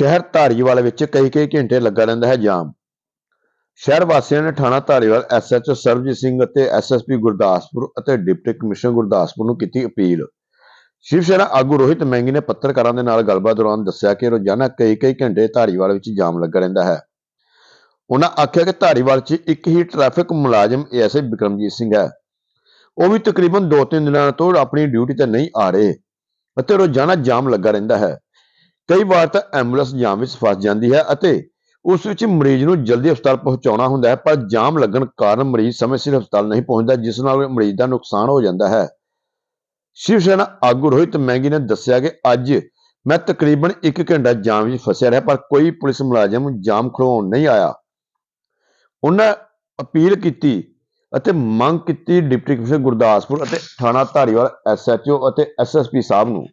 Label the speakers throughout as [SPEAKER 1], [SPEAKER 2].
[SPEAKER 1] ਸ਼ਹਿਰ ਧਾਰੀਵਾਲ ਵਿੱਚ ਕਈ ਕਈ ਘੰਟੇ ਲੱਗਾ ਰਹਿੰਦਾ ਹੈ ਜਾਮ। ਸ਼ਹਿਰ ਵਾਸੀਆਂ ਨੇ ਥਾਣਾ ਧਾਰੀਵਾਲ ਐਸਐਚਓ ਸਰਬਜੀਤ ਸਿੰਘ ਅਤੇ ਐਸਐਸਪੀ ਗੁਰਦਾਸਪੁਰ ਅਤੇ ਡਿਪਟੀ ਕਮਿਸ਼ਨਰ ਗੁਰਦਾਸਪੁਰ ਨੂੰ ਕੀਤੀ ਅਪੀਲ। ਸ਼ਿਵ ਸੈਨਾ ਆਗੂ ਰੋਹਿਤ ਮੈਂਗੀ ਨੇ ਪੱਤਰਕਾਰਾਂ ਦੇ ਨਾਲ ਗੱਲਬਾਤ ਦੌਰਾਨ ਦੱਸਿਆ ਕਿ ਰੋਜ਼ਾਨਾ ਕਈ ਕਈ ਘੰਟੇ ਧਾਰੀਵਾਲ ਵਿੱਚ ਜਾਮ ਲੱਗਾ ਰਹਿੰਦਾ ਹੈ। ਉਹਨਾਂ ਆਖਿਆ ਕਿ ਧਾਰੀਵਾਲ 'ਚ ਇੱਕ ਹੀ ਟ੍ਰੈਫਿਕ ਮੁਲਾਜ਼ਮ ਐਸਏ ਬਿਕਰਮਜੀਤ ਸਿੰਘ ਹੈ। ਉਹ ਵੀ ਤਕਰੀਬਨ 2-3 ਦਿਨਾਂ ਤੋਂ ਆਪਣੀ ਡਿਊਟੀ ਤੇ ਨਹੀਂ ਆ ਰਹੇ ਅਤੇ ਰੋਜ਼ਾਨਾ ਜਾਮ ਲੱਗਾ ਰਹਿੰਦਾ ਹੈ। ਕਈ ਵਾਰ ਤਾਂ ਐਂਬੂਲੈਂਸ ਜਾਮ ਵਿੱਚ ਫਸ ਜਾਂਦੀ ਹੈ ਅਤੇ ਉਸ ਵਿੱਚ ਮਰੀਜ਼ ਨੂੰ ਜਲਦੀ ਹਸਪਤਾਲ ਪਹੁੰਚਾਉਣਾ ਹੁੰਦਾ ਹੈ, ਪਰ ਜਾਮ ਲੱਗਣ ਕਾਰਨ ਮਰੀਜ਼ ਸਮੇਂ ਸਿਰ ਹਸਪਤਾਲ ਨਹੀਂ ਪਹੁੰਚਦਾ, ਜਿਸ ਨਾਲ ਮਰੀਜ਼ ਦਾ ਨੁਕਸਾਨ ਹੋ ਜਾਂਦਾ ਹੈ। ਸ਼ਿਵ ਸੈਨਾ ਆਗੂ ਰੋਹਿਤ ਮੈਂਗੀ ਨੇ ਦੱਸਿਆ ਕਿ ਅੱਜ ਮੈਂ ਤਕਰੀਬਨ 1 ਘੰਟਾ ਜਾਮ ਵਿੱਚ ਫਸਿਆ ਰਿਹਾ, ਪਰ ਕੋਈ ਪੁਲਿਸ ਮੁਲਾਜ਼ਮ ਜਾਮ ਖੁਲਵਾਉਣ ਨਹੀਂ ਆਇਆ। ਉਹਨਾਂ ਅਪੀਲ ਕੀਤੀ ਅਤੇ ਮੰਗ ਕੀਤੀ ਡਿਪਟੀ ਕਮਿਸ਼ਨਰ ਗੁਰਦਾਸਪੁਰ ਅਤੇ ਥਾਣਾ ਧਾਰੀਵਾਲ ਐਸਐਚਓ ਅਤੇ ਐਸਐਸਪੀ ਸਾਹਿਬ ਨੂੰ।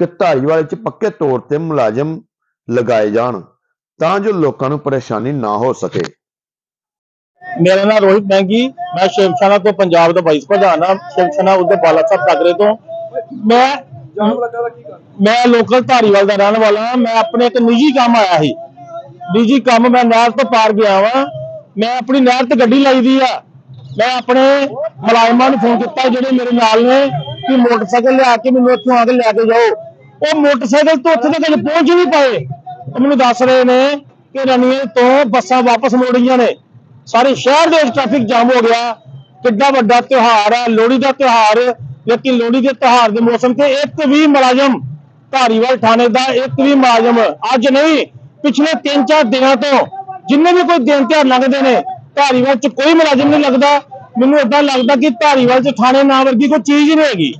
[SPEAKER 1] ਕਿ ਧਾਰੀਵਾਲ ਵਿੱਚ ਪੱਕੇ ਤੌਰ ਤੇ ਮੁਲਾਜ਼ਮ ਲਗਾਏ ਜਾਣ, ਤਾਂ ਜੋ ਲੋਕਾਂ ਨੂੰ ਪਰੇਸ਼ਾਨੀ ਨਾ ਹੋ ਸਕੇ।
[SPEAKER 2] ਮੇਰਾ ਨਾਮ ਰੋਹਿਤ ਮਹਿੰਗੀ, ਮੈਂ ਸ਼ਿਵ ਸੈਨਾ ਤੋਂ ਪੰਜਾਬ ਦਾ ਵਾਈਸ ਪ੍ਰਧਾਨ ਹਾਂ। ਸ਼ਿਵ ਸੈਨਾ ਉਹਦੇ ਬਾਲਾ ਸਾਹਿਬ ਟਾਕਰੇ ਤੋਂ। ਮੈਂ ਮੈਂ ਲੋਕਲ ਧਾਰੀਵਾਲ ਦਾ ਰਹਿਣ ਵਾਲਾ ਹਾਂ। ਮੈਂ ਆਪਣੇ ਇੱਕ ਨਿੱਜੀ ਕੰਮ ਆਇਆ ਸੀ। ਨਿੱਜੀ ਕੰਮ ਮੈਂ ਨਹਿਰ ਤੋਂ ਪਾਰ ਗਿਆ ਵਾਂ। ਮੈਂ ਆਪਣੀ ਨਹਿਰ ਤੇ ਗੱਡੀ ਲਾਈ ਦੀ ਆ। ਮੈਂ ਆਪਣੇ ਮੁਲਾਜ਼ਮਾਂ ਨੂੰ ਫੋਨ ਕੀਤਾ, ਜਿਹੜੇ ਮੇਰੇ ਨਾਲ ਨੇ, ਕਿ ਮੋਟਰਸਾਈਕਲ ਲਿਆ ਕੇ ਮੈਨੂੰ ਇੱਥੋਂ ਆ ਕੇ ਲੈ ਕੇ ਜਾਓ। ਉਹ ਮੋਟਰਸਾਈਕਲ ਤੋਂ ਉੱਥੇ ਤੱਕ ਪਹੁੰਚ ਹੀ ਨਹੀਂ ਪਾਏ। ਉਹ ਮੈਨੂੰ ਦੱਸ ਰਹੇ ਨੇ ਕਿ ਰਣੀਏ ਤੋਂ ਬੱਸਾਂ ਵਾਪਸ ਮੋੜੀਆਂ ਨੇ। ਸਾਰੇ ਸ਼ਹਿਰ ਦੇ ਵਿੱਚ ਟ੍ਰੈਫਿਕ ਜਾਮ ਹੋ ਗਿਆ। ਕਿੱਡਾ ਵੱਡਾ ਤਿਉਹਾਰ ਹੈ ਲੋਹੜੀ ਦਾ ਤਿਉਹਾਰ, ਲੇਕਿਨ ਲੋਹੜੀ ਦੇ ਤਿਉਹਾਰ ਦੇ ਮੌਸਮ ਤੇ ਇੱਕ ਵੀ ਮੁਲਾਜ਼ਮ ਧਾਰੀਵਾਲ ਥਾਣੇ ਦਾ ਇੱਕ ਵੀ ਮੁਲਾਜ਼ਮ ਅੱਜ ਨਹੀਂ, ਪਿਛਲੇ 3-4 ਦਿਨਾਂ ਤੋਂ ਜਿੰਨੇ ਵੀ ਕੋਈ ਦਿਨ ਤਿਉਹਾਰ ਲੰਘਦੇ ਨੇ, ਧਾਰੀਵਾਲ 'ਚ ਕੋਈ ਮੁਲਾਜ਼ਮ ਨਹੀਂ ਲੱਗਦਾ ਮੈਨੂੰ ਏਦਾਂ ਲੱਗਦਾ ਕਿ ਧਾਰੀਵਾਲ 'ਚ ਥਾਣੇ ਨਾ ਵਰਗੀ ਕੋਈ ਚੀਜ਼ ਹੀ ਨਹੀਂ ਹੈਗੀ।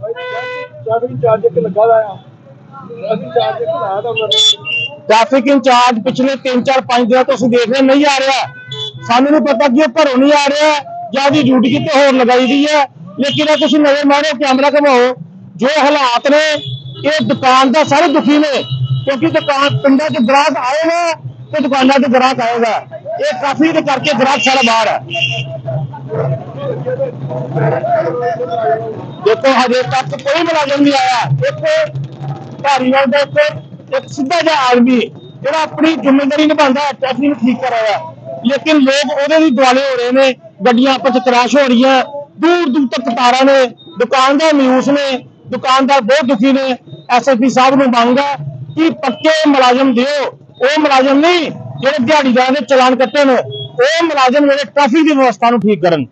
[SPEAKER 3] ਟ੍ਰੈਫਿਕ
[SPEAKER 2] ਇੰਚਾਰਜ, ਪਿਛਲੇ 3-4 5 ਦਿਨਾਂ ਤੋਂ ਅਸੀਂ ਦੇਖ ਰਹੇ ਨਹੀਂ ਆ ਰਿਹਾ। ਸਾਨੂੰ ਨਹੀਂ ਪਤਾ ਕਿ ਉਹ ਘਰੋਂ ਨਹੀਂ ਆ ਰਿਹਾ, ਜਾਂ ਉਹਦੀ ਡਿਊਟੀ ਕਿਤੇ ਹੋਰ ਲਗਾਈ ਗਈ ਹੈ। ਲੇਕਿਨ ਇਹ ਤੁਸੀਂ ਨਜ਼ਰ ਮਾਰੋ ਕੈਮਰਾ ਘਮਾਓ, ਜੋ ਹਾਲਾਤ ਨੇ, ਇਹ ਦੁਕਾਨ ਦਾ ਸਾਰੇ ਦੁਖੀ ਨੇ। ਕਿਉਂਕਿ ਦੁਕਾਨ ਪਿੰਡਾਂ 'ਚ ਗ੍ਰਾਹਕ ਆਏਗਾ ਤੇ ਦੁਕਾਨਾਂ 'ਤੇ ਗ੍ਰਾਹਕ ਆਏਗਾ ਇਹ ਕਾਫੀ ਦੇ ਕਰਕੇ ਗ੍ਰਾਹਕ ਸਾਰਾ ਬਾਹਰ ਹੈ। ਦੇਖੋ, ਹਜੇ ਤੱਕ ਕੋਈ ਮੁਲਾਜ਼ਮ ਨਹੀਂ ਆਇਆ। ਇੱਕ ਧਾਰੀਵਾਲ ਦਾ ਇੱਕ ਇੱਕ ਸਿੱਧਾ ਜਿਹਾ ਆਦਮੀ ਜਿਹੜਾ ਆਪਣੀ ਜ਼ਿੰਮੇਵਾਰੀ ਨਿਭਾਉਂਦਾ ਹੈ ਟ੍ਰੈਫਿਕ ਨੂੰ ਠੀਕ ਕਰ ਰਿਹਾ ਲੇਕਿਨ ਲੋਕ ਉਹਦੇ ਵੀ ਦੁਆਲੇ ਹੋ ਰਹੇ ਨੇ, ਗੱਡੀਆਂ ਆਪਸ ਚ ਕ੍ਰਾਸ਼ ਹੋ ਰਹੀਆਂ ਦੂਰ ਦੂਰ ਤੱਕ ਕਤਾਰਾਂ ਨੇ, ਦੁਕਾਨਦਾਰ ਮਾਯੂਸ ਨੇ, ਦੁਕਾਨਦਾਰ ਬਹੁਤ ਦੁਖੀ ਨੇ। ਐਸਐਸਪੀ ਸਾਹਿਬ ਨੂੰ ਮੰਗ ਹੈ ਕਿ ਪੱਕੇ ਮੁਲਾਜ਼ਮ ਦਿਓ। ਉਹ ਮੁਲਾਜ਼ਮ ਨਹੀਂ, ਜਿਹੜੇ ਦਿਹਾੜੀਦਾਰ ਦੇ ਚਲਾਨ ਕੱਟੇ ਨੇ, ਉਹ ਮੁਲਾਜ਼ਮ ਜਿਹੜੇ ਟ੍ਰੈਫਿਕ ਦੀ ਵਿਵਸਥਾ ਨੂੰ ਠੀਕ ਕਰਨ।